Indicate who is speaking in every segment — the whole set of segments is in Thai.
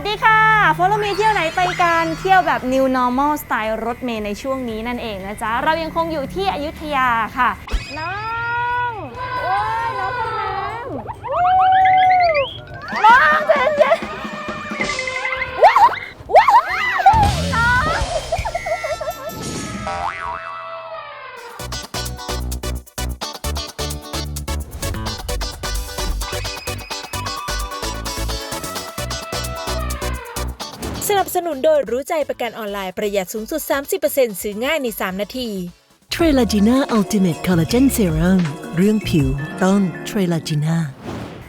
Speaker 1: วัสดีค่ะ Follow me เที่ยวไหนไปกันเที่ยวแบบ New Normal สไตล์รถเมย์ในช่วงนี้นั่นเองนะจ๊ะ เรายังคงอยู่ที่อยุธยาค่ะ น้องโอ้ยน้องคนน้ำลังน้อง
Speaker 2: สนับสนุนโดยรู้ใจประกันออนไลน์ประหยัดสูงสุด 30%ซื้อง่ายใน 3 นาที
Speaker 3: เทรลาจีน่าอัลติเมทคอลลาเจนเซรั่มเรื่องผิวต้องเทรลาจีน่า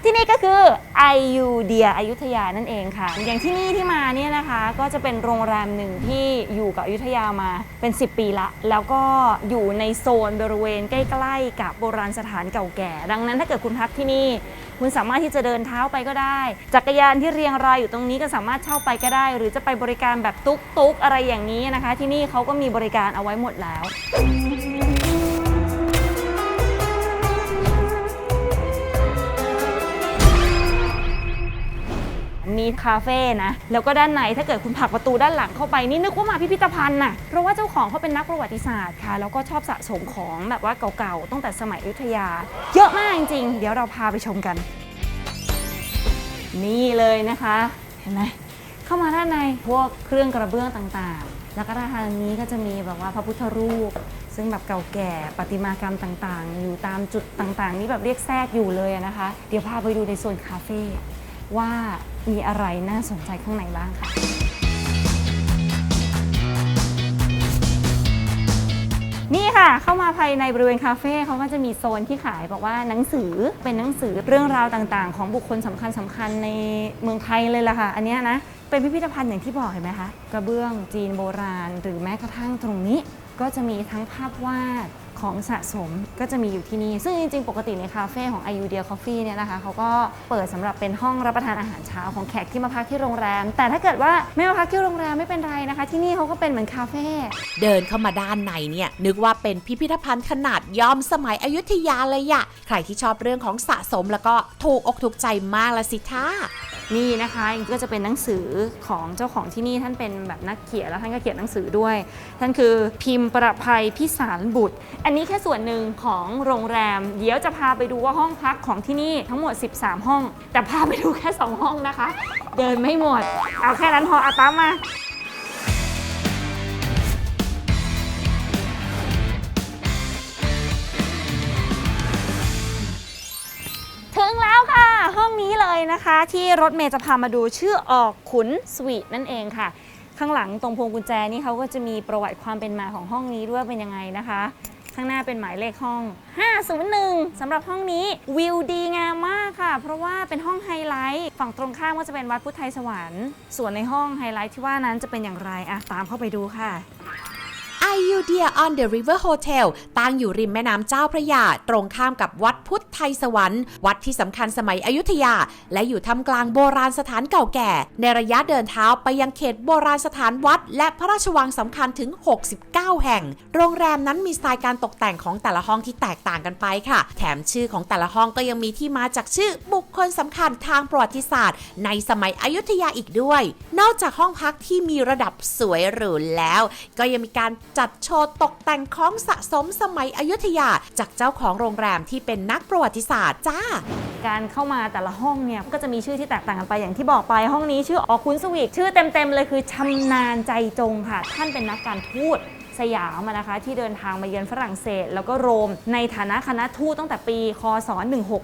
Speaker 1: ที่นี่ก็คือไอยูเดียอยุธยานั่นเองค่ะ อย่างที่นี่ที่มาเนี่ยนะคะก็จะเป็นโรงแรมหนึ่งที่อยู่กับอยุธยามาเป็น 10 ปีละ แล้วก็อยู่ในโซนบริเวณใกล้ ๆ กับโบราณสถานเก่าแก่ ดังนั้นถ้าเกิดคุณพักที่นี่ คุณสามารถที่จะเดินเท้าไปก็ได้ จักรยานที่เรียงรายอยู่ตรงนี้ก็สามารถเช่าไปก็ได้ หรือจะไปบริการแบบตุ๊กๆอะไรอย่างนี้นะคะ ที่นี่เขาก็มีบริการเอาไว้หมดแล้ว มีคาเฟ่นะ แล้วก็ด้านในถ้าเกิดคุณผลักประตูด้านหลังเข้าไปนี่นึกว่ามาพิพิธภัณฑ์น่ะ เพราะว่าเจ้าของเขาเป็นนักประวัติศาสตร์ค่ะ แล้วก็ชอบสะสมของแบบว่าเก่าๆตั้งแต่สมัยอยุธยา เยอะมากจริงๆเดี๋ยวเราพาไปชมกัน นี่เลยนะคะ เห็นไหมเข้ามาด้านในพวกเครื่องกระเบื้องต่างๆ แล้วก็ด้านทางนี้ก็จะมีแบบว่าพระพุทธรูปซึ่งแบบเก่าแก่ประติมากรรมต่างๆ อยู่ตามจุดต่างๆ นี่แบบเรียกแทรกอยู่เลยนะคะ เดี๋ยวพาไปดูในโซนคาเฟ่ว่า มีอะไรน่าสนใจข้างในบ้างค่ะ นี่ค่ะเข้ามาภายในบริเวณคาเฟ่เขาก็จะมีโซนที่ขายบอกว่าหนังสือเป็นหนังสือเรื่องราวต่างๆ ของบุคคลสำคัญสคัญๆในเมืองไทยเลยล่ะค่ะ อันนี้นะเป็นพิพิธภัณฑ์อย่างที่บอกเห็นไหมคะกระเบื้องจีนโบราณ หรือแม้กระทั่งตรงนี้ ก็จะมีทั้งภาพวาด ของสะสมก็จะมีอยู่ที่นี่ ซึ่งจริงๆ ปกติในคาเฟ่ของ i u d e a Coffee เนี่ยนะคะเขาก็เปิดสำหรับเป็นห้องรับประทานอาหารเช้าของแขกที่มาพักที่โรงแรม แต่ถ้าเกิดว่าไม่มาพักที่โรงแรมไม่เป็นไรนะคะ ที่นี่เขาก็เป็นเหมือนคาเฟ่
Speaker 4: เดินเข้ามาด้านในเนี่ยนึกว่าเป็นพิพิธภัณฑ์ขนาดย่อมสมัยอยุธยาเลยอะใครที่ชอบเรื่องของสะสมแล้วก็ถูกอกถูกใจมากละสิท่า
Speaker 1: นี่นะคะก็จะเป็นหนังสือของเจ้าของที่นี่ท่านเป็นแบบนักเขียนแล้วท่านก็เขียนหนังสือด้วย ท่านคือพิมพ์ประภัยพิสารบุตร อันนี้แค่ส่วนหนึ่งของโรงแรม เดี๋ยวจะพาไปดูว่าห้องพักของที่นี่ทั้งหมด 13 ห้อง แต่พาไปดูแค่ 2 ห้องนะคะ เดินไม่หมด เอาแค่นั้นพออาตามมา นี้เลยนะคะที่รถเมย์จะพามาดูชื่อออกขุนสวีทนั่นเองค่ะ ข้างหลังตรงพวงกุญแจนี่เขาก็จะมีประวัติความเป็นมาของห้องนี้ด้วยเป็นยังไงนะคะ ข้างหน้าเป็นหมายเลขห้อง 501สำหรับห้องนี้วิวดีงามมากค่ะ เพราะว่าเป็นห้องไฮไลท์ฝั่งตรงข้ามก็จะเป็นวัดพุทธไทยสวรรค์ส่วนในห้องไฮไลท์ที่ว่านั้นจะเป็นอย่างไรอะตามเข้าไปดูค่ะ
Speaker 4: i u d e a on the River Hotel ตั้งอยู่ริมแม่น้ำเจ้าพระยา ตรงข้ามกับวัดพุทธไทยสวรรค์ วัดที่สำคัญสมัยอยุธยา และอยู่ท่ามกลางโบราณสถานเก่าแก่ ในระยะเดินเท้าไปยังเขตโบราณสถานวัด และพระราชวังสำคัญถึง 69 แห่ง โรงแรมนั้นมีสไตล์การตกแต่งของแต่ละห้องที่แตกต่างกันไปค่ะ แถมชื่อของแต่ละห้องก็ยังมีที่มาจากชื่อบุคคลสำคัญทางประวัติศาสตร์ ในสมัยอยุธยาอีกด้วย นอกจากห้องพักที่มีระดับสวยหรูแล้ว ก็ยังมีการจัดโชว์ตกแต่งของสะสมสมัยอยุธยา จากเจ้าของโรงแรมที่เป็นนักประวัติศาสตร์จ้า
Speaker 1: การเข้ามาแต่ละห้องเนี่ยก็จะมีชื่อที่แตกต่างกันไปอย่างที่บอกไปห้องนี้ชื่อออคุนสวีกชื่อเต็มๆเลยคือชำนาญใจจงค่ะ ท่านเป็นนักการทูต สยามนะคะ ที่เดินทางมาเยือนฝรั่งเศส แล้วก็โรม ในฐานะคณะทูตตั้งแต่ปี คศ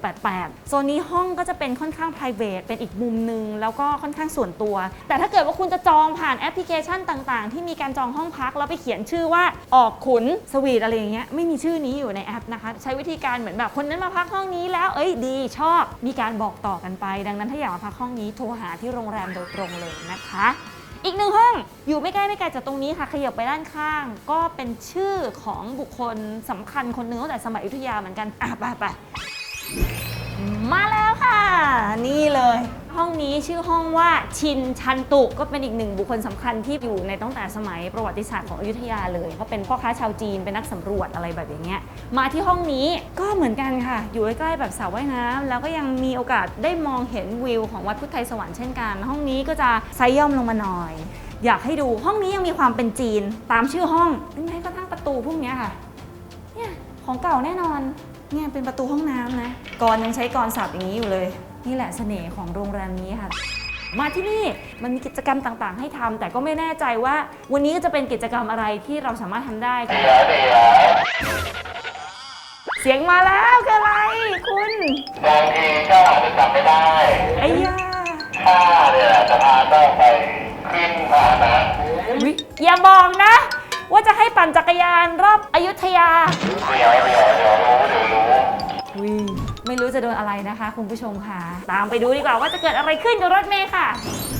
Speaker 1: 1688 โซนนี้ห้องก็จะเป็นค่อนข้าง p r i v a t เป็นอีกมุมหนึ่งแล้วก็ค่อนข้างส่วนตัว แต่ถ้าเกิดว่าคุณจะจองผ่านแอปพลิเคชันต่างๆ ที่มีการจองห้องพักแล้วไปเขียนชื่อว่าออกขุนสวีทอะไรอย่างเงี้ยไม่มีชื่อนี้อยู่ในแอปนะคะ ใช้วิธีการเหมือนแบบคนนั้นมาพักห้องนี้แล้วเอ้ยดีชอบ มีการบอกต่อกันไป ดังนั้นถ้าอยากมาพักห้องนี้โทรหาที่โรงแรมโดยตรงเลยนะคะ อีกหนึ่งห้องอยู่ไม่ใกล้ไม่ไกลจากตรงนี้ค่ะขยับไปด้านข้าง ก็เป็นชื่อของบุคคลสำคัญคนหนึงตั้งแต่สมัยอยุธยาเหมือนกันอะไปไป มาแล้วค่ะ นี่เลย ห้องนี้ชื่อห้องว่าชินชันตุก็เป็นอีกหนึ่งบุคคลสำคัญที่อยู่ในตั้งแต่สมัยประวัติศาสตร์ของอยุธยาเลยเขาเป็นพ่อค้าชาวจีนเป็นนักสำรวจอะไรแบบอย่างเงี้ยมาที่ห้องนี้ก็เหมือนกันค่ะ อยู่ใกล้ๆแบบสระว่ายน้ำแล้วก็ยังมีโอกาสได้มองเห็นวิวของวัดพุทธไทยสวรรค์เช่นกัน ห้องนี้ก็จะไซส์ย่อมลงมาหน่อย อยากให้ดูห้องนี้ยังมีความเป็นจีนตามชื่อห้องแม้กระทั่งประตูพวกเนี้ยค่ะ เนี่ยของเก่าแน่นอน เนี่ยเป็นประตูห้องน้ำนะกรยังใช้กรสับอย่างนี้อยู่เลย นี่แหละเสน่ห์ของโรงแรมนี้ค่ะ มาที่นี่มันมีกิจกรรมต่างๆ ให้ทำแต่ก็ไม่แน่ใจว่า วันนี้จะเป็นกิจกรรมอะไรที่เราสามารถทำได้ เสียงมาแล้วคืออะไร คุณ
Speaker 5: บางทีก็อาจจะจำไม่ได้
Speaker 1: ไอ้ยา
Speaker 5: ถ้าเนี่ยจะพาต้องไปขึ้นพาหนะ
Speaker 1: อุ๊ยอย่าบอกนะ ว่าจะให้ปั่นจักรยานรอบอยุธยา
Speaker 5: เดี๋ยวเดี๋ยวเดี๋ยวรู้เดี๋ย
Speaker 1: ไม่รู้จะโดนอะไรนะคะ คุณผู้ชมค่ะ ตามไปดูดีกว่าว่าจะเกิดอะไรขึ้นกับรถเมย์ค่ะ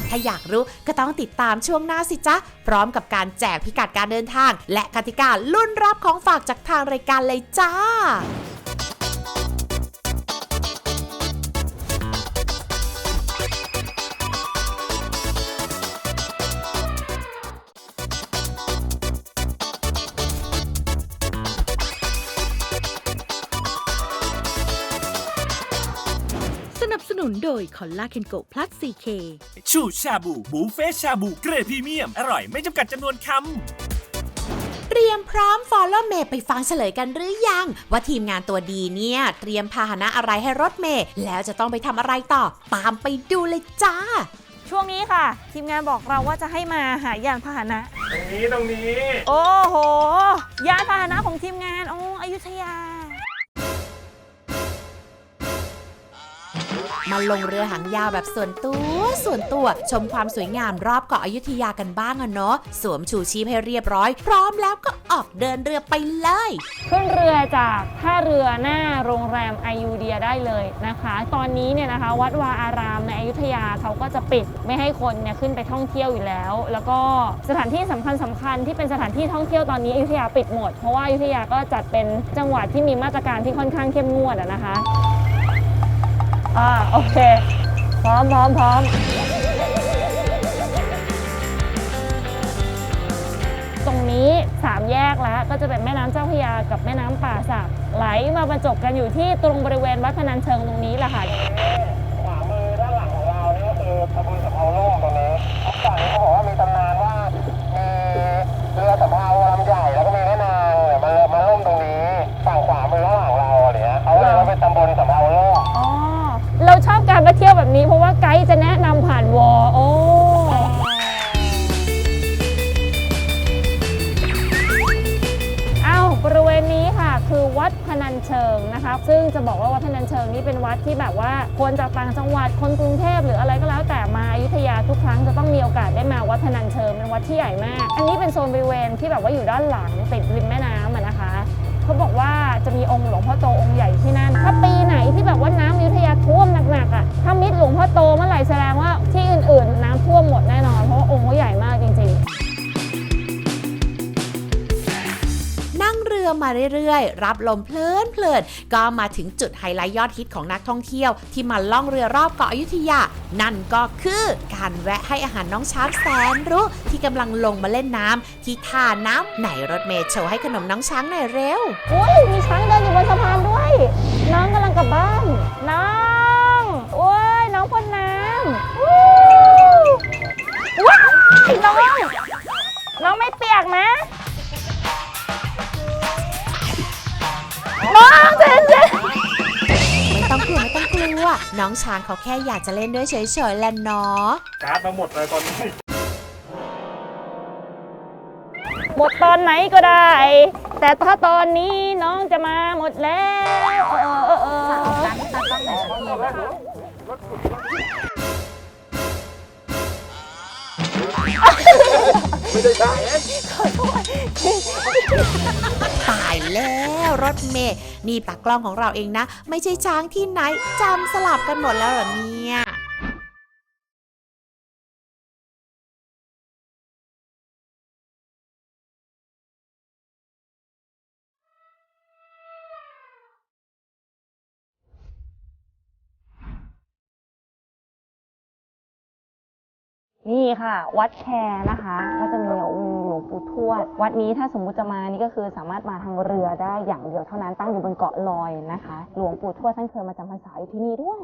Speaker 4: ถ้าอยากรู้ก็ต้องติดตามช่วงหน้าสิจ๊ะ พร้อมกับการแจกพิกัดการเดินทาง และกติกาลุ้นรับของฝากจากทางรายการเลยจ้า
Speaker 3: สนับสนุนโดยคอลลาเคนโกพลัส 4K
Speaker 6: ชูชาบูบูเฟ่ชาบูเกรดพรีเมียม อร่อยไม่จำกัดจำนวนคำ
Speaker 4: เตรียมพร้อม Follow เมย์ไปฟังเฉลยกันหรือยัง ว่าทีมงานตัวดีเนี่ย เตรียมพาหนะอะไรให้รถเมย์แล้วจะต้องไปทำอะไรต่อ ตามไปดูเลยจ้า
Speaker 1: ช่วงนี้ค่ะ ทีมงานบอกเราว่าจะให้มาหายานพาหนะ
Speaker 5: ตรงนี้ตรงนี้
Speaker 1: โอ้โห ยานพาหนะของทีมงานโอ้อยุธยา
Speaker 4: มาลงเรือหางยาวแบบส่วนตัวส่วนตัว ชมความสวยงามรอบเกาะอยุธยากันบ้างอะเนาะสวมชูชีพให้เรียบร้อย พร้อมแล้วก็ออกเดินเรือไปเลย
Speaker 1: ขึ้นเรือจากท่าเรือหน้าโรงแรมไอยูเดียได้เลยนะคะ ตอนนี้เนี่ยนะคะวัดวาอารามในอยุธยาเขาก็จะปิดไม่ให้คนเนี่ยขึ้นไปท่องเที่ยวอยู่แล้ว แล้วก็สถานที่สำคัญสคัญๆที่เป็นสถานที่ท่องเที่ยวตอนนี้อยุธยาปิดหมด เพราะว่าอยุธยาก็จัดเป็นจังหวัดที่มีมาตรการที่ค่อนข้างเข้มงวดนะคะ อ่าโอเค พร้อมพร้อมพร้อมตรงนี้สามแยกแล้วก็จะเป็นแม่น้ำเจ้าพระยากับแม่น้ำป่าสักไหลมาบรรจบกันอยู่ที่ตรงบริเวณวัดพนันเชิงตรงนี้แหละค่ะ
Speaker 5: เชิ
Speaker 1: งนะคะ ซึ่งจะบอกว่าวัดพนัญเชิงนี่เป็นวัดที่แบบว่าคนจากต่างจังหวัดคนกรุงเทพหรืออะไรก็แล้วแต่มาอยุธยาทุกครั้งจะต้องมีโอกาสได้มาวัดพนัญเชิงเป็นวัดที่ใหญ่มาก อันนี้เป็นโซนบริเวณที่แบบว่าอยู่ด้านหลังติดริมแม่น้ำนะคะเขาบอกว่าจะมีองค์หลวงพ่อโตองค์ใหญ่ที่นั่น ถ้าปีไหนที่แบบว่าน้ำอยุธยาท่วมหนักๆอะถ้ามิดหลวงพ่อโตเมื่อไหร่แสดงว่าที่อื่นๆ น้ำท่วมหมดแน่นอนเพราะว่าองค์เขาใหญ่มาก
Speaker 4: มาเรื่อยๆ รับลมเพลินเพลินๆก็มาถึงจุดไฮไลท์ยอดฮิตของนักท่องเที่ยวที่มาล่องเรือรอบเกาะอยุธยา นั่นก็คือการแวะให้อาหารน้องช้างแสนรู้ที่กำลังลงมาเล่นน้ำที่ท่าน้ำไหนรถเมย์โชว์ให้ขนมน้องช้างหน่อยเร็ว
Speaker 1: ๆอุ้ยมีช้างเดินอยู่บนสะพานด้วย น้องกำลังกลับบ้าน น้องโอ้ยน้องพ่นน้ำว้ายน้องน้องไม่เปียกนะ น้องเจนเจน
Speaker 4: ไม่ต้องกลัวไม่ต้องกลัว น้องช้างเขาแค่อยากจะเล่นด้วยเฉยๆแหละเนาะ
Speaker 5: การ์ดมาหมดเลยตอนนี้
Speaker 1: หมดตอนไหนก็ได้ แต่ถ้าตอนนี้น้องจะมาหมดแล้วเออเออเออ
Speaker 4: ตาย แล้วรถเมย์นี่ตากล้องของเราเองนะ ไม่ใช่ช้างที่ไหนจำสลับกันหมดแล้วเหรอเนี่ย
Speaker 1: นี่ค่ะ วัดแคนะคะ ก็จะมีองค์หลวงปู่ทวด วัดนี้ถ้าสมมุติจะมานี่ก็คือสามารถมาทางเรือได้อย่างเดียวเท่านั้นตั้งอยู่บนเกาะลอยนะคะ หลวงปู่ทวดท่านเคยมาจำพรรษาอยู่ที่นี่ด้วย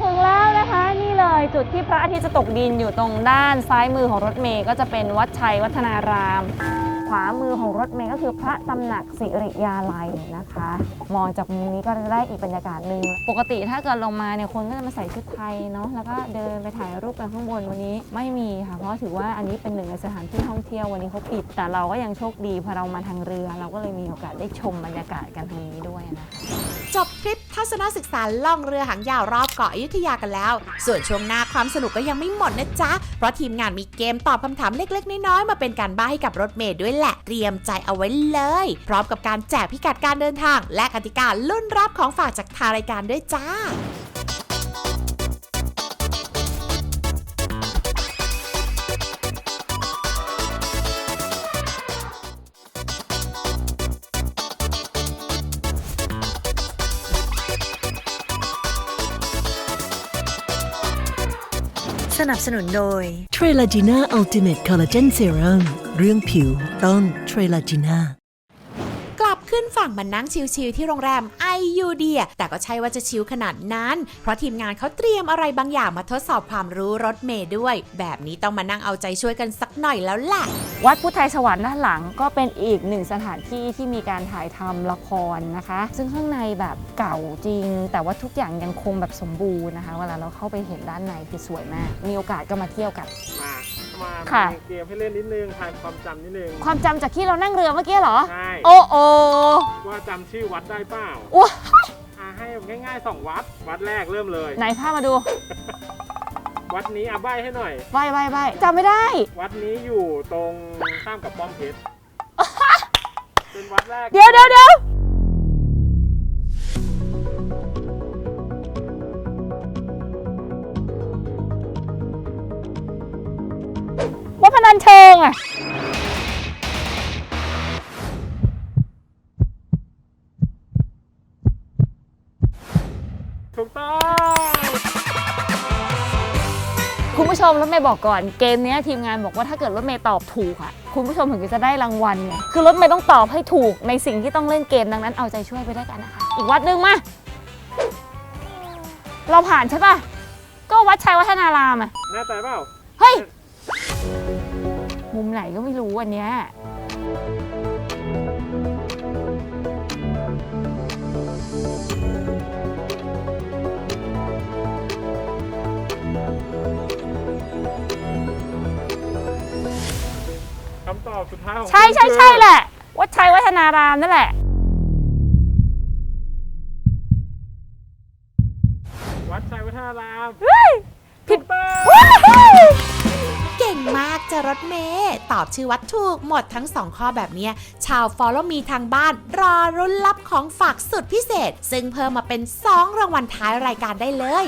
Speaker 1: ถึงแล้วนะคะนี่เลยจุดที่พระอาทิตย์จะตกดินอยู่ตรงด้านซ้ายมือของรถเมย์ก็จะเป็นวัดชัยวัฒนาราม ขวามือของรถเมย์ก็คือพระตำหนักสิริยาลัยนะคะ มองจากมุมนี้ก็จะได้อีกบรรยากาศหนึ่งปกติถ้าเกิดลงมาเนี่ยคนก็จะมาใส่ชุดไทยเนาะแล้วก็เดินไปถ่ายรูปกันข้างบนวันนี้ไม่มีค่ะ เพราะถือว่าอันนี้เป็นหนึ่งในสถานที่ท่องเที่ยววันนี้เขาปิด แต่เราก็ยังโชคดีพอเรามาทางเรือ เราก็เลยมีโอกาสได้ชมบรรยากาศกันทางนี้ด้วยนะ
Speaker 4: จบทริป ทัศนศึกษาล่องเรือหางยาวรอบเกาะอยุธยากันแล้ว ส่วนช่วงหน้าความสนุกก็ยังไม่หมดนะจ๊ะ เพราะทีมงานมีเกมตอบคำถามเล็กๆ น้อยๆ มาเป็นการบ้าให้กับรถเมย์ด้วยแหละ เตรียมใจเอาไว้เลย พร้อมกับการแจกพิกัดการเดินทาง และกติกาลุ้นรับของฝากจากทางรายการด้วยจ้า
Speaker 2: สนับสนุนโดย
Speaker 3: เทรลาจีน่าอัลติเมทคอลลาเจนเซรั่มเรื่องผิวต้องเทรลาจีน่า
Speaker 4: ขึ้นฝั่งมานั่งชิลๆที่โรงแรมไอยูเดียแต่ก็ใช่ว่าจะชิลขนาดนั้น เพราะทีมงานเขาเตรียมอะไรบางอย่างมาทดสอบความรู้รถเมย์ด้วย แบบนี้ต้องมานั่งเอาใจช่วยกันสักหน่อยแล้วแหละ
Speaker 1: วัดพุทธไทยสวรรค์ด้านหลังก็เป็นอีกหนึ่งสถานที่ที่มีการถ่ายทำละครนะคะ ซึ่งข้างในแบบเก่าจริง แต่ว่าทุกอย่างยังคงแบบสมบูรณ์นะคะ เวลาเราเข้าไปเห็นด้านในคือสวยมาก มีโอกาสก็มาเที่ยวกัน
Speaker 7: มามา
Speaker 1: ค่ะ
Speaker 7: มีเกมให้เล่นนิดนึงทายความจำนิดนึง
Speaker 1: ความจำจากที่เรานั่งเรือเมื่อกี้เหรอ
Speaker 7: ใช่
Speaker 1: โอ้โอ
Speaker 7: ว่าจำชื่อวัดได้เปล่า
Speaker 1: ว้า
Speaker 7: อ่าให้ง่ายๆสองวัด วัดแรกเริ่มเลย
Speaker 1: ไหนพามาดู
Speaker 7: วัดนี้อาใบให้หน่อย
Speaker 1: ใบใบใบจำไม่ได้
Speaker 7: วัดนี้อยู่ตรงข้ามกับป้อมเพชร เป็นวัดแรก
Speaker 1: เดี๋ยวเดี๋ยวเดี๋ยว นันเชิงอะ
Speaker 7: ถูกต้อง
Speaker 1: คุณผู้ชมรถเมย์บอกก่อนเกมเนี้ยทีมงานบอกว่าถ้าเกิดรถเมย์ตอบถูกอะคุณผู้ชมถึงจะได้รางวัลไงคือรถเมย์ต้องตอบให้ถูกในสิ่งที่ต้องเล่นเกมดังนั้นเอาใจช่วยไปด้วยกันนะคะ อีกวัดหนึ่งมา เราผ่านใช่ปะก็วัดชัยวัฒนารามอะ
Speaker 7: แน่ใจเปล่า
Speaker 1: เฮ้ย มุมไหนก็ไม่รู้วันเนี้ย
Speaker 7: คำตอบสุดท้ายของ
Speaker 1: ใช่
Speaker 7: คุณ
Speaker 1: ใช่
Speaker 7: คือ
Speaker 1: ใช่แหละ วัดชัยวัฒนารามนั่นแหละ
Speaker 7: รถ
Speaker 4: เมย์ตอบชื่อวัดถูกหมดทั้งสองข้อแบบนี้ชาวฟอลโลมีทางบ้าน รอรุ้นรับของฝากสุดพิเศษ ซึ่งเพิ่มมาเป็น 2 รางวัลท้ายรายการได้เลย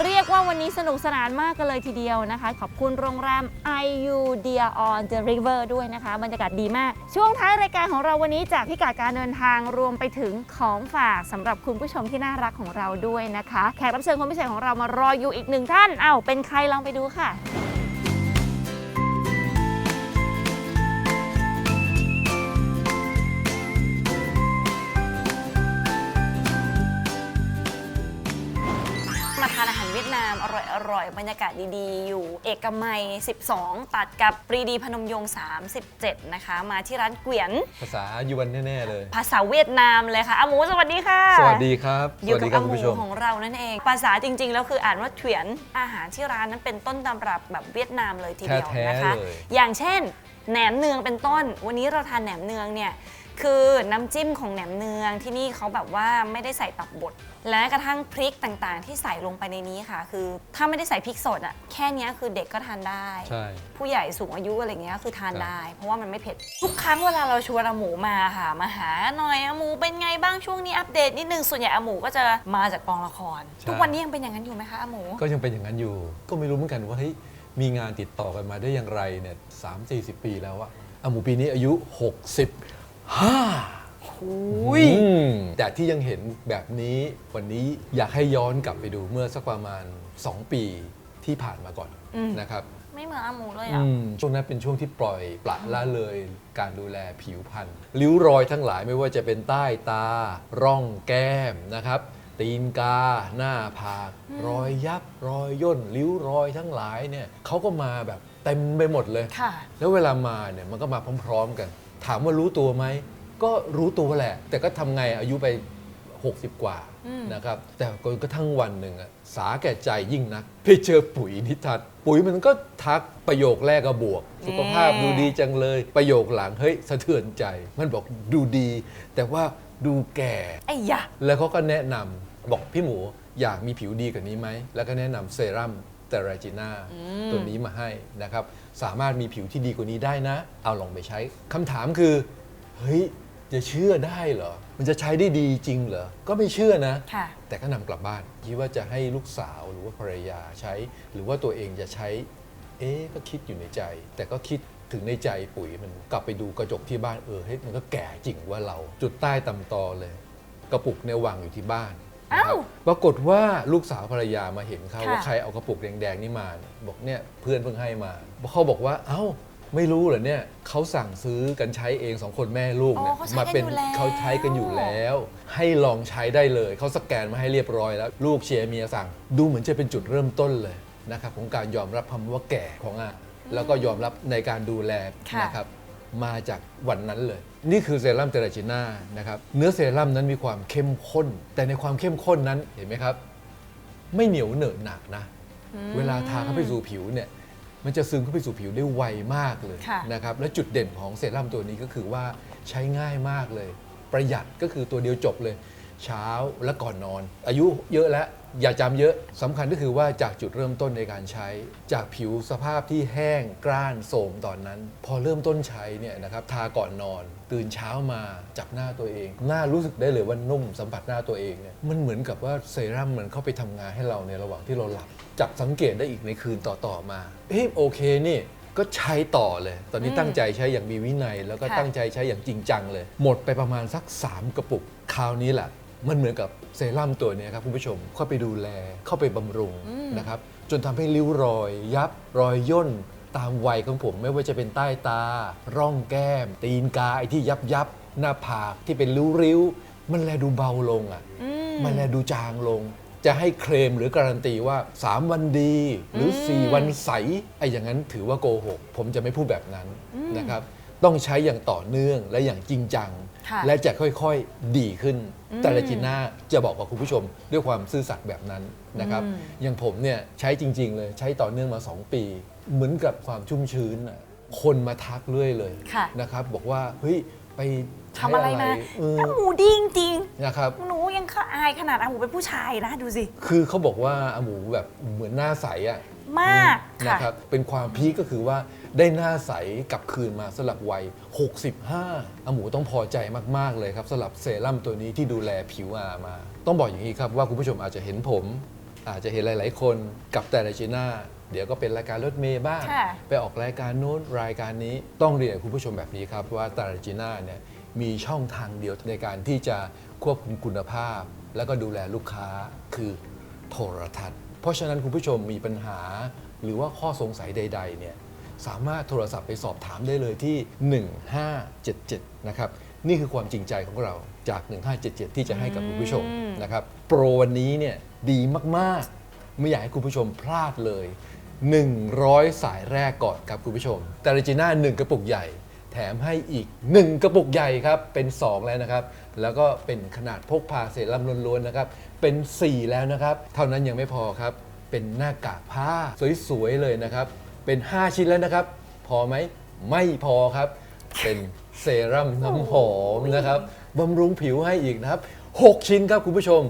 Speaker 1: เรียกว่าวันนี้สนุกสนานมากกันเลยทีเดียวนะคะ ขอบคุณโรงแรม IU Dear on the River ด้วยนะคะ บรรยากาศดีมาก ช่วงท้ายรายการของเราวันนี้จากพิกัดการเดินทางรวมไปถึงของฝากสำหรับคุณผู้ชมที่น่ารักของเราด้วยนะคะ แขกรับเชิญคนพิเศษของเรามารออยู่อีกหนึ่งท่านเอ้าเป็นใครลองไปดูค่ะาทานอาหารเวียดนามอร่อยๆบรรยากาศดีๆ อยู่ เอกมัย 12 ตัดกับปรีดีพนมยงค์37 นะคะ มาที่ร้านเกวียน
Speaker 8: ภาษายวนแน่ ๆ เลย
Speaker 1: ภาษาเวียดนามเลยค่ะอาหมูสวัสดีค่ะ
Speaker 8: สวัสดีครับ
Speaker 1: อ
Speaker 8: ส
Speaker 1: ยู่
Speaker 8: วัส
Speaker 1: กั
Speaker 8: ดี
Speaker 1: บ
Speaker 8: ครั
Speaker 1: อา
Speaker 8: บ
Speaker 1: ห
Speaker 8: คุณ
Speaker 1: มู
Speaker 8: ผู้ชม
Speaker 1: ของเรานั่นเอง ภาษาจริงๆ แล้วคืออ่านว่าเถียนอาหารที่ร้านนั้นเป็นต้นตำรับแบบเวียดนามเลยทีเดียว
Speaker 8: แท้ๆ
Speaker 1: นะคะ
Speaker 8: เลย
Speaker 1: อย่างเช่น แหนมเนืองเป็นต้น วันนี้เราทานแหนมเนืองเนี่ย คือน้ำจิ้มของแหนมเนืองที่นี่เขาแบบว่าไม่ได้ใส่ตับบด และกระทั่งพริกต่างๆ ที่ใส่ลงไปในนี้ค่ะ คือถ้าไม่ได้ใส่พริกสดอะแค่เนี้ยคือเด็กก็ทานได้
Speaker 8: ใช่
Speaker 1: ผู้ใหญ่สูงอายุอะไรเงี้ยคือทาน
Speaker 8: ครับ
Speaker 1: ได้ เพราะว่ามันไม่เผ็ด ทุกครั้งเวลาเราชวนอาหมูมาค่ะ มาหาหน่อยอาหมูเป็นไงบ้างช่วงนี้อัปเดตนิดนึงส่วนใหญ่อาหมูก็จะมาจากกองละครทุกวันนี้ยังเป็นอย่างนั้นอยู่ไหมคะอาหมู
Speaker 8: ก็ยังเป็นอย่างนั้นอยู่ ก็ไม่รู้เหมือนกันว่าเฮ้ยมีงานติดต่อกันมาได้อย่างไรเนี่ยสามสี่สิบปีแล้วอะอาหมูปีนี้อายุ 65อืมแต่ที่ยังเห็นแบบนี้วันนี้อยากให้ย้อนกลับไปดูเมื่อสักประมาณ 2 ปีที่ผ่านมาก่อน
Speaker 1: อืม
Speaker 8: นะครับ
Speaker 1: ไม่เหมือนอาหมูเลย
Speaker 8: อื
Speaker 1: อะ
Speaker 8: มช่วงนั้นเป็นช่วงที่ปล่อยปละละเลยการดูแลผิวพรรณริ้วรอยทั้งหลายไม่ว่าจะเป็นใต้ตา ร่องแก้มนะครับ ตีนกา หน้าผากรอยยับ รอยย่น ริ้วรอยทั้งหลายเนี่ยเขาก็มาแบบเต็มไปหมดเลย
Speaker 1: ค่ะ
Speaker 8: แล้วเวลามาเนี่ยมันก็มาพร้อม ๆ กัน ถามว่ารู้ตัวไหม ก็รู้ตัวแหละ แต่ก็ทำไงอายุไป 60 กว่า
Speaker 1: อืม
Speaker 8: นะครับ แต่กระทั่งวันหนึ่งอะสาแก่ใจยิ่งนักไปเจอปุ๋ยนิทัศน์ปุ๋ยมันก็ทักประโยคแรกก็บวก สุขภาพดูดีจังเลย ประโยคหลังเฮ้ยสะเทือนใจ มันบอกดูดี แต่ว่าดูแก่
Speaker 1: ไอ้ยะ
Speaker 8: แล้วเขาก็แนะนำบอกพี่หมูอยากมีผิวดีกว่านี้ไหม แล้วก็แนะนำเซรั่มเตราจิน่าตัวนี้มาให้นะครับ สามารถมีผิวที่ดีกว่านี้ได้นะ เอาลองไปใช้คำถามคือ เฮ้ย จะเชื่อได้เหรอ มันจะใช้ได้ดีจริงเหรอ ก็ไม่เชื่อนะ
Speaker 1: ค่ะ
Speaker 8: แต่ก็นำกลับบ้านคิดว่าจะให้ลูกสาวหรือว่าภรรยาใช้ หรือว่าตัวเองจะใช้ เอ๊ะก็คิดอยู่ในใจ แต่ก็คิดถึงในใจปุ๋ยมันกลับไปดูกระจกที่บ้านเออเฮ้ยมันก็แก่จริงว่าเราจุดใต้ตำตอเลย กระปุกเนี่ยวางอยู่ที่บ้านนะครับ
Speaker 1: อ้าว
Speaker 8: ปรากฏว่าลูกสาวภรรยามาเห็นเขา
Speaker 1: ค่ะ
Speaker 8: ว่าใครเอากระปุกแดงๆนี่มาเนี่ยบอกเนี่ยเพื่อนเพิ่งให้มาเขาบอกว่าเอ้าไม่รู้เหรอเนี่ยเขาสั่งซื้อกันใช้เองสองคนแม่ลูกเนี่ย
Speaker 1: อ๋อเขาใช้
Speaker 8: มา
Speaker 1: กัน
Speaker 8: เป็น
Speaker 1: อยู่แล้ว
Speaker 8: เขาใช้กันอยู่แล้ว ให้ลองใช้ได้เลย เขาสแกนมาให้เรียบร้อยแล้ว ลูกเชียร์เมียสั่ง ดูเหมือนจะเป็นจุดเริ่มต้นเลยนะครับของการยอมรับคำว่าแก่ของอะแล้วก็ยอมรับในการดูแล
Speaker 1: ค่ะ
Speaker 8: นะครับ มาจากวันนั้นเลย นี่คือเซรั่มเตราจิน่านะครับเนื้อเซรั่มนั้นมีความเข้มข้น แต่ในความเข้มข้นนั้นเห็นไหมครับ ไม่เหนียวเหนอะหนักนะ เวลาทาเข้าไปสู่ผิวเนี่ยมันจะซึมเข้าไปสู่ผิวได้ไวมากเลย
Speaker 1: ค่ะ
Speaker 8: นะครับและจุดเด่นของเซรั่มตัวนี้ก็คือว่าใช้ง่ายมากเลย ประหยัดก็คือตัวเดียวจบเลย เช้าและก่อนนอน อายุเยอะแล้ว อย่าจำเยอะสำคัญก็คือว่าจากจุดเริ่มต้นในการใช้ จากผิวสภาพที่แห้งกร้านโสมตอนนั้น พอเริ่มต้นใช้เนี่ยนะครับทาก่อนนอน ตื่นเช้ามาจับหน้าตัวเอง หน้ารู้สึกได้เลยว่านุ่มสัมผัสหน้าตัวเองเนี่ยมันเหมือนกับว่าเซรั่มมันเข้าไปทำงานให้เราในระหว่างที่เราหลับ จับสังเกตได้อีกในคืนต่อๆมาเอ๊ะโอเคนี่ ก็ใช้ต่อเลย ตอนนี้
Speaker 1: อืม
Speaker 8: ตั้งใจใช้อย่างมีวินัย แล้วก็
Speaker 1: ค่ะ
Speaker 8: ตั้งใจใช้อย่างจริงจังเลย หมดไปประมาณสัก 3 กระปุก คราวนี้แหละ มันเหมือนกับเซรั่มตัวเนี้ยครับคุณผู้ชมเข้าไปดูแลเข้าไปบำรุงนะครับ จนทำให้ริ้วรอยยับรอยย่นตามวัยของผม ไม่ว่าจะเป็นใต้ตา ร่องแก้ม ตีนกาไอ้ที่ยับยับๆหน้าผากที่เป็นริ้วๆมันแลดูเบาลงอะ
Speaker 1: อืม
Speaker 8: มันแลดูจางลง จะให้เคลมหรือการันตีว่า 3 วันดี หรือ
Speaker 1: อืม
Speaker 8: 4วันใสไอ้อย่างนั้นถือว่าโกหก ผมจะไม่พูดแบบนั้นนะครับ ต้องใช้อย่างต่อเนื่องและอย่างจริงจัง
Speaker 1: ค่ะ
Speaker 8: และจะค่อยๆดีขึ้น แต่ละจีน่าจะบอกกับคุณผู้ชมด้วยความซื่อสัตย์แบบนั้นนะครับ
Speaker 1: อืม
Speaker 8: อย่างผมเนี่ยใช้จริง ๆ เลยใช้ต่อเนื่องมา 2 ปี เหมือนกับความชุ่มชื้นน่ะคนมาทักเรื่อยเลย
Speaker 1: ค่ะ
Speaker 8: นะครับบอกว่าเฮ้ยไปใช้
Speaker 1: ทำอะไรมา
Speaker 8: เออ
Speaker 1: อาหมูดีจริง
Speaker 8: นะครับ
Speaker 1: ๆหนูยังอายขนาดอาหมูเป็นผู้ชายนะดูสิ
Speaker 8: คือเขาบอกว่าอาหมูแบบเหมือนหน้าใสอะ
Speaker 1: มากค่ะ
Speaker 8: นะครับเป็นความพีคก็คือว่าได้หน้าใสกลับคืนมาสลับวัย 65อาหมูต้องพอใจมาก ๆ เลยครับสลับเซรั่มตัวนี้ที่ดูแลผิวอามา ต้องบอกอย่างนี้ครับว่าคุณผู้ชมอาจจะเห็นผม อาจจะเห็นหลาย ๆ คนกับแต่ละจีน่าเดี๋ยวก็เป็นรายการรถเมย์บ้าง
Speaker 1: ค่ะ
Speaker 8: ไปออกรายการโน้นรายการนี้ต้องเรียนคุณผู้ชมแบบนี้ครับว่าตาราจีน่าเนี่ยมีช่องทางเดียวในการที่จะควบคุมคุณภาพ แล้วก็ดูแลลูกค้าคือโทรทัศน์ เพราะฉะนั้นคุณผู้ชมมีปัญหา หรือว่าข้อสงสัยใด ๆ เนี่ยสามารถโทรศัพท์ไปสอบถามได้เลยที่ 1577 นะครับ นี่คือความจริงใจของเราจาก 1577 ที่จะให้กับคุณผู้ชมนะครับ โปรวันนี้เนี่ยดีมากๆ ไม่อยากให้คุณผู้ชมพลาดเลย 100 สายแรกก่อนครับคุณผู้ชมแต่รจิน่า1กระปุกใหญ่ แถมให้อีก 1 กระปุกใหญ่ครับ เป็น 2 แล้วนะครับ แล้วก็เป็นขนาดพกพาเซรั่มล้วนๆนะครับ เป็น 4 แล้วนะครับ เท่านั้นยังไม่พอครับ เป็นหน้ากากผ้าสวยๆเลยนะครับ เป็น 5 ชิ้นแล้วนะครับ พอไหมไม่พอครับ เป็นเซรั่มน้ำหอมนะครับบำรุงผิวให้อีกนะครับ 6 ชิ้นครับคุณผู้ชม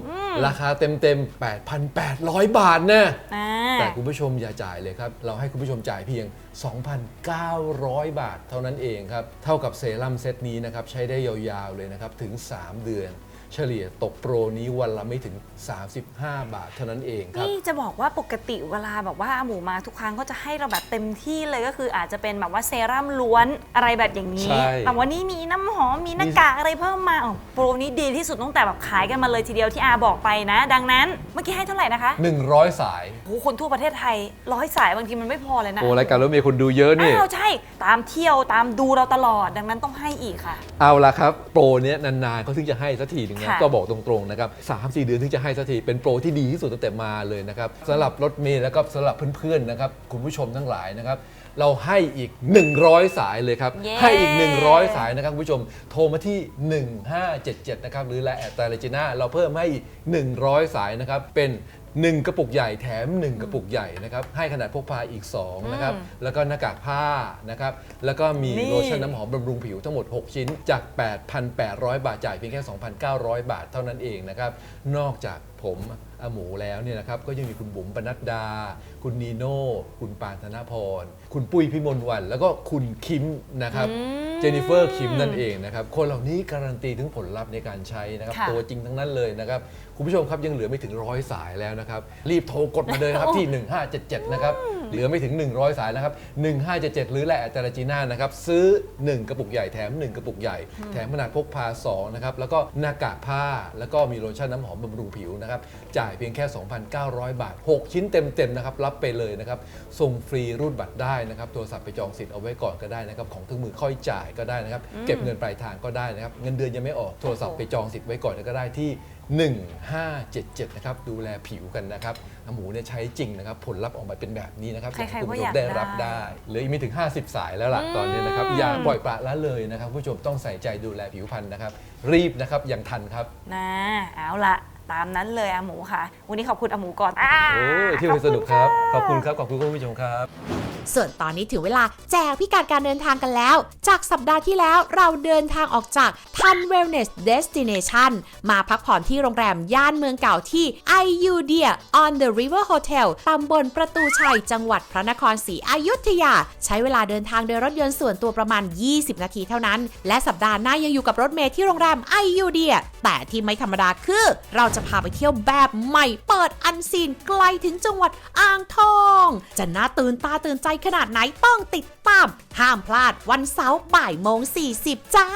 Speaker 8: ราคาเต็มๆ 8,800 บาทนะ
Speaker 1: อ่า
Speaker 8: แต่คุณผู้ชมอย่าจ่ายเลยครับ เราให้คุณผู้ชมจ่ายเพียง 2,900 บาท เท่านั้นเองครับ เท่ากับเซรั่มเซตนี้นะครับ ใช้ได้ยาวๆเลยนะครับ ถึง 3 เดือน เฉลี่ยตกโปรนี้วันละไม่ถึง 35 บาทเท่านั้นเองครับ
Speaker 1: นี่จะบอกว่าปกติเวลาแบบว่าอาหมูมาทุกครั้งก็จะให้เราแบบเต็มที่เลยก็คืออาจจะเป็นแบบว่าเซรั่มล้วนอะไรแบบอย่างนี้
Speaker 8: ใช่
Speaker 1: แต่วันนี้มีน้ำหอมมีหน้ากากอะไรเพิ่มมาอ๋อโปรนี้ดีที่สุดตั้งแต่แบบขายกันมาเลยทีเดียวที่อาบอกไปนะ ดังนั้นเมื่อกี้ให้เท่าไหร่นะคะ
Speaker 8: 100 สาย
Speaker 1: โอ้โหคนทั่วประเทศไทยร้อยสายบางทีมันไม่พอเลยนะ
Speaker 8: โอ้รายการรถเมย์คนดูเยอะนี่
Speaker 1: อ้าวใช่ตามเที่ยวตามดูเราตลอดดังนั้นต้องให้อีกค่ะ
Speaker 8: เอาละครับ โปรเนี้ยนานๆเขาถึงจะให้สักทีหนึ่งนะ
Speaker 1: ค่ะ
Speaker 8: ก็บอกตรงๆนะครับสามสี่เดือนถึงจะให้สักทีเป็นโปรที่ดีที่สุดตั้งแต่มาเลยนะครับสำหรับรถเมล์แล้วก็สำหรับเพื่อนๆนะครับคุณผู้ชมทั้งหลายนะครับเราให้อีก 100 สายเลยครับ
Speaker 1: เย้
Speaker 8: ให้อีก 100 สายนะครับคุณผู้ชมโทรมาที่ 1577 นะครับ หรือและแอดตาเลจิน่าเราเพิ่มให้อีก100 สายนะครับ เป็น 1 กระปุกใหญ่แถม 1 กระปุกใหญ่นะครับให้ขนาดพกพาอีก2นะครับแล้วก็หน้ากากผ้านะครับแล้วก็มี
Speaker 1: นี่
Speaker 8: โลชั่นน้ำหอมบำรุงผิวทั้งหมด 6 ชิ้นจาก 8,800 บาทจ่ายเพียงแค่ 2,900 บาทเท่านั้นเองนะครับนอกจากผม อาหมูแล้วเนี่ยนะครับก็ยังมีคุณบุ๋มปนัดดา คุณนีโน่ คุณปานธนพร คุณปุ้ยพิมลวัน แล้วก็คุณคิมนะครับ เจนนิเฟอร์คิมนั่นเองนะครับ คนเหล่านี้การันตีถึงผลลัพธ์ในการใช้นะครับ
Speaker 1: ค่ะ
Speaker 8: ตัวจริงทั้งนั้นเลยนะครับ คุณผู้ชมครับยังเหลือไม่ถึงร้อยสายแล้วนะครับ รีบโทรกดมาเลยนะครับที่ 1577 นะครับ เหลือไม่ถึง 100 สายนะครับ 1577 หรือแหละแต่ละจีน่านะครับ ซื้อ 1 กระปุกใหญ่แถม 1 กระปุกใหญ่ แถมขนาดพกพา 2 นะครับ แล้วก็หน้ากากผ้าแล้วก็มีโลชั่นน้ำหอมบำรุงผิวนะครับ จ่ายเพียงแค่ 2,900 บาท 6 ชิ้นเต็มๆนะครับรับไปเลยนะครับส่งฟรีรูดบัตรได้นะครับโทรศัพท์ไปจองสิทธิ์เอาไว้ก่อนก็ได้นะครับของถึงมือค่อยจ่ายก็ได้นะครับเก็บเงินปลายทางก็ได้นะครับเงินเดือนยังไม่ออกโทรศัพท์ไปจองสิทธิ์ไว้ก่อนก็ได้ที่ 1577 นะครับ ดูแลผิวกันนะครับน้ำหมูเนี่ยใช้จริงนะครับ ผลลัพธ์ออกมาเป็นแบบนี้นะครับ
Speaker 1: ใครๆ
Speaker 8: ให้คุณผู้ช
Speaker 1: ก็อยามก
Speaker 8: ได้รับ
Speaker 1: ได้
Speaker 8: ได้เหลืออีกไม่ถึง 50 สายแล้วล่ะตอนนี้นะครับ อย่าปล่อยปละละเลยนะครับ ผู้ชมต้องใส่ใจดูแลผิวพรรณนะครับ รีบนะครับอย่างทันครับ
Speaker 1: นะเอาละตามนั้นเลยอาหมูค่ะ วันนี้ขอบคุณอาหมูก่อนอ่า
Speaker 8: โอ้ยที่สนุกครับ ขอบคุณครับ ขอบคุณคุณผู้ชมครับ
Speaker 4: ส่วนตอนนี้ถึงเวลาแจกพิกัดการเดินทางกันแล้ว จากสัปดาห์ที่แล้วเราเดินทางออกจาก Tan Wellness Destination มาพักผ่อนที่โรงแรมย่านเมืองเก่าที่ IU Deer on the River Hotel ตำบลประตูชัย จังหวัดพระนครศรีอยุธยา ใช้เวลาเดินทางโดยรถยนต์ส่วนตัวประมาณ 20 นาทีเท่านั้น และสัปดาห์หน้ายังอยู่กับรถเมล์ที่โรงแรม IU Deer แต่ที่ไม่ธรรมดาคือ เราจะพาไปเที่ยวแบบใหม่เปิดอันซีนไกลถึงจังหวัดอ่างทอง จะน่าตื่นตาตื่นใจขนาดไหนต้องติดตาม ห้ามพลาดวันเสาร์บ่ายโมง40 จ้า